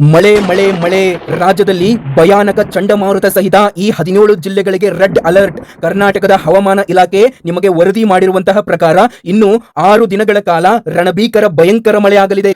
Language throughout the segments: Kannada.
ಮಳೆ ಮಳೆ ಮಳೆ. ರಾಜ್ಯದಲ್ಲಿ ಭಯಾನಕ ಚಂಡಮಾರುತ ಸಹಿತ ಈ ಹದಿನೇಳು ಜಿಲ್ಲೆಗಳಿಗೆ ರೆಡ್ ಅಲರ್ಟ್. ಕರ್ನಾಟಕದ ಹವಾಮಾನ ಇಲಾಖೆ ನಿಮಗೆ ವರದಿ ಮಾಡಿರುವಂತಹ ಪ್ರಕಾರ ಇನ್ನು ಆರು ದಿನಗಳ ಕಾಲ ರಣಭೀಕರ, ಭಯಂಕರ ಮಳೆ ಆಗಲಿದೆ.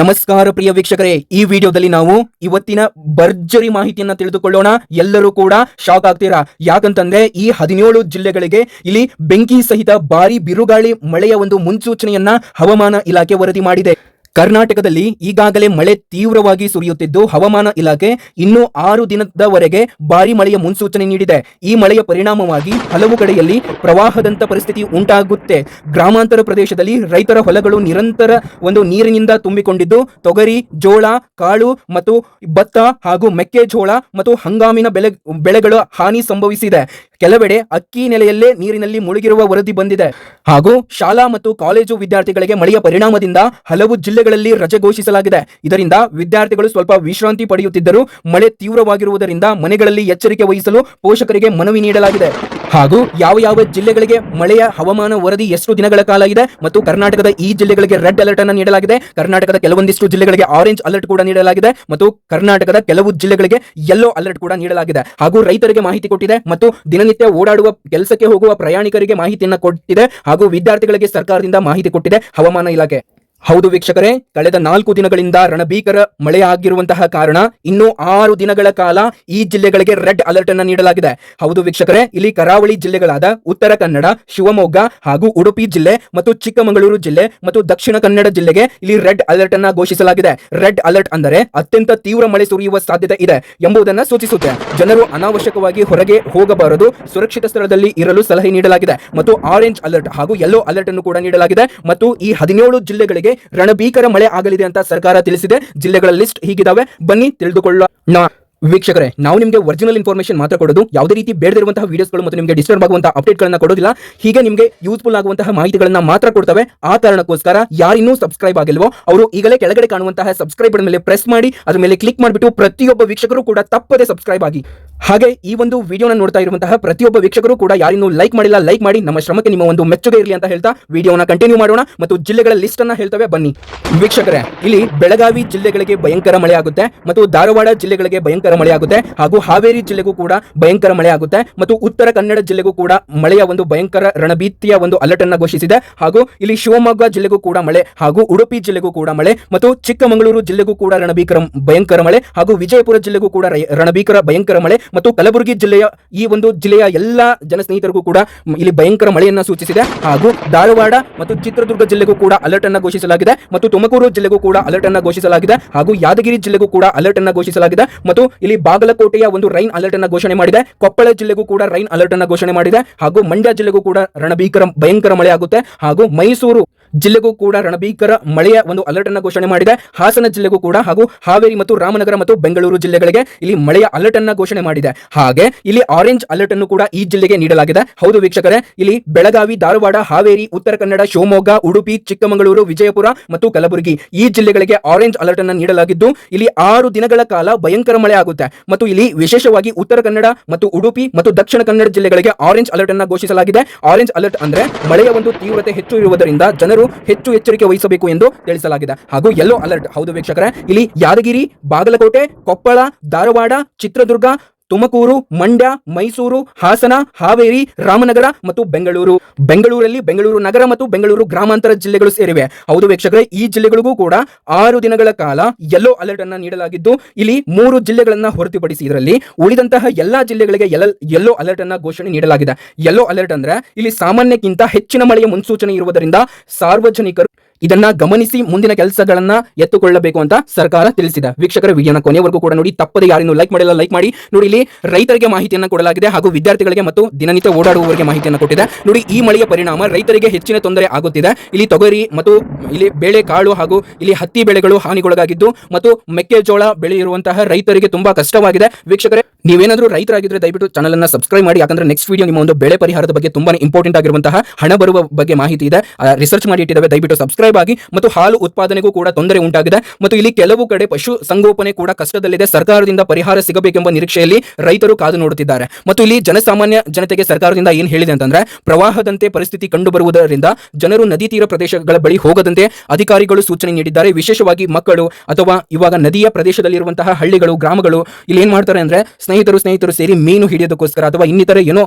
ನಮಸ್ಕಾರ ಪ್ರಿಯ ವೀಕ್ಷಕರೇ. ಈ ವಿಡಿಯೋದಲ್ಲಿ ನಾವು ಇವತ್ತಿನ ಭರ್ಜರಿ ಮಾಹಿತಿಯನ್ನ ತಿಳಿದುಕೊಳ್ಳೋಣ. ಎಲ್ಲರೂ ಕೂಡ ಶಾಕ್ ಆಗ್ತೀರಾ? ಯಾಕಂತಂದ್ರೆ ಈ ಹದಿನೇಳು ಜಿಲ್ಲೆಗಳಿಗೆ ಇಲ್ಲಿ ಬೆಂಕಿ ಸಹಿತ ಭಾರಿ ಬಿರುಗಾಳಿ ಮಳೆಯ ಒಂದು ಮುನ್ಸೂಚನೆಯನ್ನ ಹವಾಮಾನ ಇಲಾಖೆ ವರದಿ ಮಾಡಿದೆ. ಕರ್ನಾಟಕದಲ್ಲಿ ಈಗಾಗಲೇ ಮಳೆ ತೀವ್ರವಾಗಿ ಸುರಿಯುತ್ತಿದ್ದು ಹವಾಮಾನ ಇಲಾಖೆ ಇನ್ನೂ ಆರು ದಿನದವರೆಗೆ ಭಾರಿ ಮಳೆಯ ಮುನ್ಸೂಚನೆ ನೀಡಿದೆ. ಈ ಮಳೆಯ ಪರಿಣಾಮವಾಗಿ ಹಲವು ಕಡೆಯಲ್ಲಿ ಪ್ರವಾಹದಂತ ಪರಿಸ್ಥಿತಿ ಉಂಟಾಗುತ್ತೆ. ಗ್ರಾಮಾಂತರ ಪ್ರದೇಶದಲ್ಲಿ ರೈತರ ಹೊಲಗಳು ನಿರಂತರ ಒಂದು ನೀರಿನಿಂದ ತುಂಬಿಕೊಂಡಿದ್ದು, ತೊಗರಿ, ಜೋಳ, ಕಾಳು ಮತ್ತು ಭತ್ತ ಹಾಗೂ ಮೆಕ್ಕೆಜೋಳ ಮತ್ತು ಹಂಗಾಮಿನ ಬೆಳೆ, ಬೆಳೆಗಳ ಹಾನಿ ಸಂಭವಿಸಿದೆ. ಕೆಲವೆಡೆ ಅಕ್ಕಿ ನೆಲೆಯಲ್ಲೇ ನೀರಿನಲ್ಲಿ ಮುಳುಗಿರುವ ವರದಿ ಬಂದಿದೆ. ಹಾಗೂ ಶಾಲಾ ಮತ್ತು ಕಾಲೇಜು ವಿದ್ಯಾರ್ಥಿಗಳಿಗೆ ಮಳೆಯ ಪರಿಣಾಮದಿಂದ ಹಲವು ಜಿಲ್ಲೆಗಳಲ್ಲಿ ರಜೆ ಘೋಷಿಸಲಾಗಿದೆ. ಇದರಿಂದ ವಿದ್ಯಾರ್ಥಿಗಳು ಸ್ವಲ್ಪ ವಿಶ್ರಾಂತಿ ಪಡೆಯುತ್ತಿದ್ದರೂ ಮಳೆ ತೀವ್ರವಾಗಿರುವುದರಿಂದ ಮನೆಗಳಲ್ಲಿ ಎಚ್ಚರಿಕೆ ವಹಿಸಲು ಪೋಷಕರಿಗೆ ಮನವಿ ನೀಡಲಾಗಿದೆ. ಹಾಗೂ ಯಾವ ಯಾವ ಜಿಲ್ಲೆಗಳಿಗೆ ಮಳೆಯ ಹವಾಮಾನ ವರದಿ ಎಷ್ಟು ದಿನಗಳ ಕಾಲ ಇದೆ ಮತ್ತು ಕರ್ನಾಟಕದ ಈ ಜಿಲ್ಲೆಗಳಿಗೆ ರೆಡ್ ಅಲರ್ಟ್ ಅನ್ನು ನೀಡಲಾಗಿದೆ. ಕರ್ನಾಟಕದ ಕೆಲವೊಂದಿಷ್ಟು ಜಿಲ್ಲೆಗಳಿಗೆ ಆರೆಂಜ್ ಅಲರ್ಟ್ ಕೂಡ ನೀಡಲಾಗಿದೆ ಮತ್ತು ಕರ್ನಾಟಕದ ಕೆಲವು ಜಿಲ್ಲೆಗಳಿಗೆ ಯೆಲ್ಲೋ ಅಲರ್ಟ್ ಕೂಡ ನೀಡಲಾಗಿದೆ. ಹಾಗೂ ರೈತರಿಗೆ ಮಾಹಿತಿ ಕೊಟ್ಟಿದೆ ಮತ್ತು ದಿನನಿತ್ಯ ಓಡಾಡುವ ಕೆಲಸಕ್ಕೆ ಹೋಗುವ ಪ್ರಯಾಣಿಕರಿಗೆ ಮಾಹಿತಿಯನ್ನು ಕೊಟ್ಟಿದೆ ಹಾಗೂ ವಿದ್ಯಾರ್ಥಿಗಳಿಗೆ ಸರ್ಕಾರದಿಂದ ಮಾಹಿತಿ ಕೊಟ್ಟಿದೆ ಹವಾಮಾನ ಇಲಾಖೆ. ಹೌದು ವೀಕ್ಷಕರೇ, ಕಳೆದ ನಾಲ್ಕು ದಿನಗಳಿಂದ ರಣಭೀಕರ ಮಳೆ ಆಗಿರುವಂತಹ ಕಾರಣ ಇನ್ನು ಆರು ದಿನಗಳ ಕಾಲ ಈ ಜಿಲ್ಲೆಗಳಿಗೆ ರೆಡ್ ಅಲರ್ಟ್ ಅನ್ನು ನೀಡಲಾಗಿದೆ. ಹೌದು ವೀಕ್ಷಕರೇ, ಇಲ್ಲಿ ಕರಾವಳಿ ಜಿಲ್ಲೆಗಳಾದ ಉತ್ತರ ಕನ್ನಡ, ಶಿವಮೊಗ್ಗ ಹಾಗೂ ಉಡುಪಿ ಜಿಲ್ಲೆ ಮತ್ತು ಚಿಕ್ಕಮಗಳೂರು ಜಿಲ್ಲೆ ಮತ್ತು ದಕ್ಷಿಣ ಕನ್ನಡ ಜಿಲ್ಲೆಗೆ ಇಲ್ಲಿ ರೆಡ್ ಅಲರ್ಟ್ ಅನ್ನ ಘೋಷಿಸಲಾಗಿದೆ. ರೆಡ್ ಅಲರ್ಟ್ ಅಂದರೆ ಅತ್ಯಂತ ತೀವ್ರ ಮಳೆ ಸುರಿಯುವ ಸಾಧ್ಯತೆ ಇದೆ ಎಂಬುದನ್ನು ಸೂಚಿಸುತ್ತೆ. ಜನರು ಅನಾವಶ್ಯಕವಾಗಿ ಹೊರಗೆ ಹೋಗಬಾರದು, ಸುರಕ್ಷಿತ ಸ್ಥಳದಲ್ಲಿ ಇರಲು ಸಲಹೆ ನೀಡಲಾಗಿದೆ ಮತ್ತು ಆರೆಂಜ್ ಅಲರ್ಟ್ ಹಾಗೂ ಯೆಲ್ಲೋ ಅಲರ್ಟ್ ಅನ್ನು ಕೂಡ ನೀಡಲಾಗಿದೆ ಮತ್ತು ಈ ಹದಿನೇಳು ಜಿಲ್ಲೆಗಳಿಗೆ ರಣಭೀಕರ ಮಳೆ ಆಗಲಿದೆ ಅಂತ ಸರ್ಕಾರ ತಿಳಿಸಿದೆ. ಜಿಲ್ಲೆಗಳ ಲಿಸ್ಟ್ ಹೀಗಿದಾವೆ. ಬನ್ನಿ ತಿಳಿದುಕೊಳ್ಳೋಣ. ವೀಕ್ಷಕರೇ, ನಾವು ನಿಮಗೆ ಒರಿಜಿನಲ್ ಇನ್ಫಾರ್ಮೇಷನ್ ಮಾತ್ರ ಕೊಡೋದು, ಯಾವುದೇ ರೀತಿ ಬೇಡದಿರುವಂತಹ ವಿಡಿಯೋಸ್ಗಳು ಮತ್ತು ನಿಮಗೆ ಡಿಸ್ಟರ್ಬ್ ಆಗುವಂತಹ ಅಪ್ಡೇಟ್ಗಳನ್ನ ಕೊಡೋದಿಲ್ಲ. ಹೀಗೆ ನಿಮಗೆ ಯೂಸ್ಫುಲ್ ಆಗುವಂತಹ ಮಾಹಿತಿಗಳನ್ನು ಮಾತ್ರ ಕೊಡ್ತವೆ. ಆ ಕಾರಣಕ್ಕೋಸ್ಕರ ಯಾರಿನ್ನೂ ಸಬ್ಸ್ಕ್ರೈಬ್ ಆಗಿಲ್ವೋ, ಅವರು ಈಗಲೇ ಕೆಳಗಡೆ ಕಾಣುವಂತಹ ಸಬ್ಸ್ಕ್ರೈಬ್ ಮೇಲೆ ಪ್ರೆಸ್ ಮಾಡಿ, ಅದರ ಮೇಲೆ ಕ್ಲಿಕ್ ಮಾಡಿಬಿಟ್ಟು ಪ್ರತಿಯೊಬ್ಬ ವೀಕ್ಷಕರು ಕೂಡ ತಪ್ಪದೆ ಸಬ್ಸ್ಕ್ರೈಬ್ ಆಗಿ. ಹಾಗೆ ಈ ಒಂದು ವಿಡಿಯೋನ ನೋಡ್ತಾ ಇರುವಂತಹ ಪ್ರತಿಯೊಬ್ಬ ವೀಕ್ಷಕರು ಕೂಡ ಯಾರಿನ್ನೂ ಲೈಕ್ ಮಾಡಿಲ್ಲ ಲೈಕ್ ಮಾಡಿ, ನಮ್ಮ ಶ್ರಮಕ್ಕೆ ನಿಮ್ಮ ಒಂದು ಮೆಚ್ಚುಗೆ ಇರಲಿ ಅಂತ ಹೇಳ್ತಾ ವಿಡಿಯೋನ ಕಂಟಿನ್ಯೂ ಮಾಡೋಣ ಮತ್ತು ಜಿಲ್ಲೆಗಳ ಲಿಸ್ಟ್ ಅನ್ನ ಹೇಳ್ತವೆ, ಬನ್ನಿ. ವೀಕ್ಷಕರೇ, ಇಲ್ಲಿ ಬೆಳಗಾವಿ ಜಿಲ್ಲೆಗಳಿಗೆ ಭಯಂಕರ ಮಳೆ ಆಗುತ್ತೆ ಮತ್ತು ಧಾರವಾಡ ಜಿಲ್ಲೆಗಳಿಗೆ ಭಯಂಕರ ಮಳೆ ಆಗುತ್ತೆ ಹಾಗೂ ಹಾವೇರಿ ಜಿಲ್ಲೆಗೂ ಕೂಡ ಭಯಂಕರ ಮಳೆ ಆಗುತ್ತೆ ಮತ್ತು ಉತ್ತರ ಕನ್ನಡ ಜಿಲ್ಲೆಗೂ ಕೂಡ ಮಳೆಯ ಒಂದು ಭಯಂಕರ ರಣಭೀತಿಯ ಒಂದು ಅಲರ್ಟ್ ಅನ್ನು ಘೋಷಿಸಿದೆ. ಹಾಗೂ ಇಲ್ಲಿ ಶಿವಮೊಗ್ಗ ಜಿಲ್ಲೆಗೂ ಕೂಡ ಮಳೆ ಹಾಗೂ ಉಡುಪಿ ಜಿಲ್ಲೆಗೂ ಕೂಡ ಮಳೆ ಮತ್ತು ಚಿಕ್ಕಮಗಳೂರು ಜಿಲ್ಲೆಗೂ ಕೂಡ ರಣಭೀಕರ ಭಯಂಕರ ಮಳೆ ಹಾಗೂ ವಿಜಯಪುರ ಜಿಲ್ಲೆಗೂ ಕೂಡ ರಣಭೀಕರ ಭಯಂಕರ ಮಳೆ ಮತ್ತು ಕಲಬುರಗಿ ಜಿಲ್ಲೆಯ ಈ ಒಂದು ಜಿಲ್ಲೆಯ ಎಲ್ಲಾ ಜನಸ್ನೇಹಿತರಿಗೂ ಕೂಡ ಇಲ್ಲಿ ಭಯಂಕರ ಮಳೆಯನ್ನು ಸೂಚಿಸಿದೆ. ಹಾಗೂ ಧಾರವಾಡ ಮತ್ತು ಚಿತ್ರದುರ್ಗ ಜಿಲ್ಲೆಗೂ ಕೂಡ ಅಲರ್ಟ್ ಅನ್ನು ಘೋಷಿಸಲಾಗಿದೆ ಮತ್ತು ತುಮಕೂರು ಜಿಲ್ಲೆಗೂ ಕೂಡ ಅಲರ್ಟ್ ಅನ್ನು ಘೋಷಿಸಲಾಗಿದೆ ಹಾಗೂ ಯಾದಗಿರಿ ಜಿಲ್ಲೆಗೂ ಕೂಡ ಅಲರ್ಟ್ ಅನ್ನು ಘೋಷಿಸಲಾಗಿದೆ ಮತ್ತು ಇಲ್ಲಿ ಬಾಗಲಕೋಟೆಯ ಒಂದು ರೈನ್ ಅಲರ್ಟ್ ಅನ್ನು ಘೋಷಣೆ ಮಾಡಿದೆ. ಕೊಪ್ಪಳ ಜಿಲ್ಲೆಗೂ ಕೂಡ ರೈನ್ ಅಲರ್ಟ್ ಅನ್ನು ಘೋಷಣೆ ಮಾಡಿದೆ. ಹಾಗೂ ಮಂಡ್ಯ ಜಿಲ್ಲೆಗೂ ಕೂಡ ರಣಭೀಕರ ಭಯಂಕರ ಮಳೆ ಆಗುತ್ತೆ. ಹಾಗೂ ಮೈಸೂರು ಜಿಲ್ಲೆಗೂ ಕೂಡ ರಣಭೀಕರ ಮಳೆಯ ಒಂದು ಅಲರ್ಟ್ ಅನ್ನ ಘೋಷಣೆ ಮಾಡಿದೆ. ಹಾಸನ ಜಿಲ್ಲೆಗೂ ಕೂಡ ಹಾಗೂ ಹಾವೇರಿ ಮತ್ತು ರಾಮನಗರ ಮತ್ತು ಬೆಂಗಳೂರು ಜಿಲ್ಲೆಗಳಿಗೆ ಇಲ್ಲಿ ಮಳೆಯ ಅಲರ್ಟ್ ಅನ್ನು ಘೋಷಣೆ ಮಾಡಿದೆ. ಹಾಗೆ ಇಲ್ಲಿ ಆರೆಂಜ್ ಅಲರ್ಟ್ ಅನ್ನು ಕೂಡ ಈ ಜಿಲ್ಲೆಗೆ ನೀಡಲಾಗಿದೆ. ಹೌದು ವೀಕ್ಷಕರೇ, ಇಲ್ಲಿ ಬೆಳಗಾವಿ, ಧಾರವಾಡ, ಹಾವೇರಿ, ಉತ್ತರ ಕನ್ನಡ, ಶಿವಮೊಗ್ಗ, ಉಡುಪಿ, ಚಿಕ್ಕಮಗಳೂರು, ವಿಜಯಪುರ ಮತ್ತು ಕಲಬುರಗಿ ಈ ಜಿಲ್ಲೆಗಳಿಗೆ ಆರೆಂಜ್ ಅಲರ್ಟ್ ಅನ್ನು ನೀಡಲಾಗಿದ್ದು, ಇಲ್ಲಿ ಆರು ದಿನಗಳ ಕಾಲ ಭಯಂಕರ ಮಳೆ ಆಗುತ್ತೆ. ಮತ್ತು ಇಲ್ಲಿ ವಿಶೇಷವಾಗಿ ಉತ್ತರ ಕನ್ನಡ ಮತ್ತು ಉಡುಪಿ ಮತ್ತು ದಕ್ಷಿಣ ಕನ್ನಡ ಜಿಲ್ಲೆಗಳಿಗೆ ಆರೆಂಜ್ ಅಲರ್ಟ್ ಅನ್ನ ಘೋಷಿಸಲಾಗಿದೆ. ಆರೆಂಜ್ ಅಲರ್ಟ್ ಅಂದ್ರೆ ಮಳೆಯ ಒಂದು ತೀವ್ರತೆ ಹೆಚ್ಚು ಇರುವುದರಿಂದ ಜನರು ಹೆಚ್ಚು ಎಚ್ಚರಿಕೆ ವಹಿಸಬೇಕು ಎಂದು ತಿಳಿಸಲಾಗಿದೆ. ಹಾಗೂ ಯೆಲ್ಲೋ ಅಲರ್ಟ್ ಹೌದು ವೀಕ್ಷಕರೇ, ಇಲ್ಲಿ ಯಾದಗಿರಿ, ಬಾಗಲಕೋಟೆ, ಕೊಪ್ಪಳ, ಧಾರವಾಡ, ಚಿತ್ರದುರ್ಗ ತುಮಕೂರು, ಮಂಡ್ಯ, ಮೈಸೂರು, ಹಾಸನ, ಹಾವೇರಿ, ರಾಮನಗರ ಮತ್ತು ಬೆಂಗಳೂರು. ಬೆಂಗಳೂರಲ್ಲಿ ಬೆಂಗಳೂರು ನಗರ ಮತ್ತು ಬೆಂಗಳೂರು ಗ್ರಾಮಾಂತರ ಜಿಲ್ಲೆಗಳು ಸೇರಿವೆ. ಹೌದು ವೀಕ್ಷಕರೇ, ಈ ಜಿಲ್ಲೆಗಳಿಗೂ ಕೂಡ ಆರು ದಿನಗಳ ಕಾಲ ಯೆಲ್ಲೋ ಅಲರ್ಟ್ ಅನ್ನ ನೀಡಲಾಗಿದ್ದು, ಇಲ್ಲಿ ಮೂರು ಜಿಲ್ಲೆಗಳನ್ನ ಹೊರತುಪಡಿಸಿ ಇದರಲ್ಲಿ ಉಳಿದಂತಹ ಎಲ್ಲಾ ಜಿಲ್ಲೆಗಳಿಗೆ ಯೆಲ್ಲೋ ಅಲರ್ಟ್ ಅನ್ನ ಘೋಷಣೆ ನೀಡಲಾಗಿದೆ. ಯೆಲ್ಲೋ ಅಲರ್ಟ್ ಅಂದ್ರೆ ಇಲ್ಲಿ ಸಾಮಾನ್ಯಕ್ಕಿಂತ ಹೆಚ್ಚಿನ ಮಳೆಯ ಮುನ್ಸೂಚನೆ ಇರುವುದರಿಂದ ಸಾರ್ವಜನಿಕರು ಇದನ್ನ ಗಮನಿಸಿ ಮುಂದಿನ ಕೆಲಸಗಳನ್ನ ಎತ್ತುಕೊಳ್ಳಬೇಕು ಅಂತ ಸರ್ಕಾರ ತಿಳಿಸಿದೆ. ವೀಕ್ಷಕರ ವಿಡಿಯೋನ ಕೊನೆವರೆಗೂ ಕೂಡ ನೋಡಿ, ತಪ್ಪದೆ ಯಾರನ್ನು ಲೈಕ್ ಮಾಡಿಲ್ಲ ಲೈಕ್ ಮಾಡಿ. ನೋಡಿ, ಇಲ್ಲಿ ರೈತರಿಗೆ ಮಾಹಿತಿಯನ್ನು ಕೊಡಲಾಗಿದೆ ಹಾಗೂ ವಿದ್ಯಾರ್ಥಿಗಳಿಗೆ ಮತ್ತು ದಿನನಿತ್ಯ ಓಡಾಡುವವರಿಗೆ ಮಾಹಿತಿಯನ್ನು ಕೊಟ್ಟಿದೆ. ನೋಡಿ, ಈ ಮಳೆಯ ಪರಿಣಾಮ ರೈತರಿಗೆ ಹೆಚ್ಚಿನ ತೊಂದರೆ ಆಗುತ್ತಿದೆ. ಇಲ್ಲಿ ತೊಗರಿ ಮತ್ತು ಇಲ್ಲಿ ಬೇಳೆ ಕಾಳು ಹಾಗೂ ಇಲ್ಲಿ ಹತ್ತಿ ಬೆಳೆಗಳು ಹಾನಿಗೊಳಗಾಗಿದ್ದು ಮತ್ತು ಮೆಕ್ಕೆಜೋಳ ಬೆಳೆಯಿರುವಂತಹ ರೈತರಿಗೆ ತುಂಬಾ ಕಷ್ಟವಾಗಿದೆ. ವೀಕ್ಷಕರೇ ನೀವೇನಾದ್ರೂ ರೈತರಾಗಿದ್ರೆ ದಯವಿಟ್ಟು ಚಾನಲ್ ಸಬ್ಸ್ಕ್ರೈಬ್ ಮಾಡಿ, ಯಾಕಂದ್ರೆ ನೆಕ್ಸ್ಟ್ ವಿಡಿಯೋ ನಿಮ್ಮ ಒಂದು ಬೆಳೆ ಪರಿಹಾರದ ಬಗ್ಗೆ ತುಂಬಾ ಇಂಪಾರ್ಟೆಂಟ್ ಆಗಿರುವಂತಹ ಹಣ ಬರುವ ಬಗ್ಗೆ ಮಾಹಿತಿ ಇದೆ. ರಿಸರ್ಚ್ ಮಾಡಿ ಇಟ್ಟಿದ್ದಾವೆ, ದಯವಿಟ್ಟು ಸಬ್ಸ್ಕ್ರೈಬ್ ಆಗಿ. ಮತ್ತು ಹಾಲು ಉತ್ಪಾದನೆಗೂ ಕೂಡ ತೊಂದರೆ ಉಂಟಾಗಿದೆ. ಮತ್ತು ಇಲ್ಲಿ ಕೆಲವು ಕಡೆ ಪಶು ಸಂಗೋಪನೆ ಕೂಡ ಕಷ್ಟದಲ್ಲಿದೆ. ಸರ್ಕಾರದಿಂದ ಪರಿಹಾರ ಸಿಗಬೇಕೆಂಬ ನಿರೀಕ್ಷೆಯಲ್ಲಿ ರೈತರು ಕಾದು ನೋಡುತ್ತಿದ್ದಾರೆ. ಮತ್ತು ಇಲ್ಲಿ ಜನಸಾಮಾನ್ಯ ಜನತೆಗೆ ಸರ್ಕಾರದಿಂದ ಏನು ಹೇಳಿದೆ ಅಂತಂದ್ರೆ, ಪ್ರವಾಹದಂತೆ ಪರಿಸ್ಥಿತಿ ಕಂಡುಬರುವುದರಿಂದ ಜನರು ನದಿ ತೀರ ಪ್ರದೇಶಗಳ ಬಳಿ ಹೋಗದಂತೆ ಅಧಿಕಾರಿಗಳು ಸೂಚನೆ ನೀಡಿದ್ದಾರೆ. ವಿಶೇಷವಾಗಿ ಮಕ್ಕಳು ಅಥವಾ ಇವಾಗ ನದಿಯ ಪ್ರದೇಶದಲ್ಲಿರುವಂತಹ ಹಳ್ಳಿಗಳು, ಗ್ರಾಮಗಳು, ಇಲ್ಲಿ ಏನ್ ಮಾಡ್ತಾರೆ ಅಂದ್ರೆ ಸ್ನೇಹಿತರು ಸ್ನೇಹಿತರು ಸೇರಿ ಮೀನು ಹಿಡಿಯೋದಕ್ಕೋಸ್ಕರ ಅಥವಾ ಇನ್ನಿತರ ಏನೋ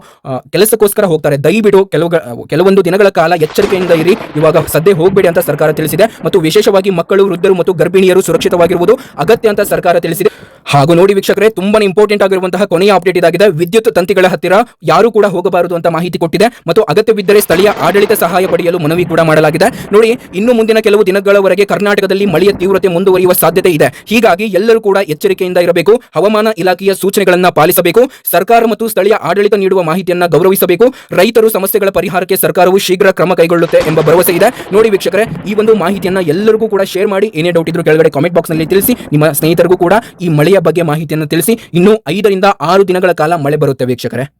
ಕೆಲಸಕ್ಕೋಸ್ಕರ ಹೋಗ್ತಾರೆ. ದಯವಿಟ್ಟು ಕೆಲವು ಕೆಲವೊಂದು ದಿನಗಳ ಕಾಲ ಎಚ್ಚರಿಕೆಯಿಂದ ಇರಿ. ಇವಾಗ ಸದ್ಯ ಹೋಗಬೇಡಿ ಅಂತ ಸರ್ಕಾರ ತಿಳಿಸಿದೆ. ಮತ್ತು ವಿಶೇಷವಾಗಿ ಮಕ್ಕಳು, ವೃದ್ಧರು ಮತ್ತು ಗರ್ಭಿಣಿಯರು ಸುರಕ್ಷಿತವಾಗಿರುವುದು ಅಗತ್ಯ ಅಂತ ಸರ್ಕಾರ ತಿಳಿಸಿದೆ. ಹಾಗೂ ನೋಡಿ ವೀಕ್ಷಕರೇ ತುಂಬಾ ಇಂಪಾರ್ಟೆಂಟ್ ಆಗಿರುವಂತಹ ಕೊನೆಯ ಅಪ್ಡೇಟ್ ಇದಾಗಿದೆ. ವಿದ್ಯುತ್ ತಂತಿಗಳ ಹತ್ತಿರ ಯಾರು ಕೂಡ ಹೋಗಬಾರದು ಅಂತ ಮಾಹಿತಿ ಕೊಟ್ಟಿದೆ. ಮತ್ತು ಅಗತ್ಯವಿದ್ದರೆ ಸ್ಥಳೀಯ ಆಡಳಿತ ಸಹಾಯ ಪಡೆಯಲು ಮನವಿ ಕೂಡ ಮಾಡಲಾಗಿದೆ. ನೋಡಿ, ಇನ್ನು ಮುಂದಿನ ಕೆಲವು ದಿನಗಳವರೆಗೆ ಕರ್ನಾಟಕದಲ್ಲಿ ಮಳೆಯ ತೀವ್ರತೆ ಮುಂದುವರಿಯುವ ಸಾಧ್ಯತೆ ಇದೆ. ಹೀಗಾಗಿ ಎಲ್ಲರೂ ಕೂಡ ಎಚ್ಚರಿಕೆಯಿಂದ ಇರಬೇಕು. ಹವಾಮಾನ ಇಲಾಖೆಯ ಸೂಚನೆಗಳನ್ನ ಪಾಲಿಸಬೇಕು, ಸರ್ಕಾರ ಮತ್ತು ಸ್ಥಳೀಯ ಆಡಳಿತ ನೀಡುವ ಮಾಹಿತಿಯನ್ನ ಗೌರವಿಸಬೇಕು, ರೈತರು ಸಮಸ್ಯೆಗಳ ಪರಿಹಾರಕ್ಕೆ ಸರ್ಕಾರವು ಶೀಘ್ರ ಕ್ರಮ ಕೈಗೊಳ್ಳುತ್ತೆ ಎಂಬ ಭರವಸೆ ಇದೆ. ನೋಡಿ ವೀಕ್ಷಕರೇ, ಈ ಒಂದು ಮಾಹಿತಿಯನ್ನ ಎಲ್ಲರಿಗೂ ಕೂಡ ಶೇರ್ ಮಾಡಿ, ಏನೇ ಡೌಟ್ ಇದ್ರು ಕೆಳಗಡೆ ಕಾಮೆಂಟ್ ಬಾಕ್ಸ್ನಲ್ಲಿ ತಿಳಿಸಿ, ನಿಮ್ಮ ಸ್ನೇಹಿತರಿಗೂ ಕೂಡ ಈ ಮಳೆಯ ಬಗ್ಗೆ ಮಾಹಿತಿಯನ್ನು ತಿಳಿಸಿ. ಇನ್ನು ಐದರಿಂದ ಆರು ದಿನಗಳ ಕಾಲ ಮಳೆ ಬರುತ್ತೆ ವೀಕ್ಷಕರೇ.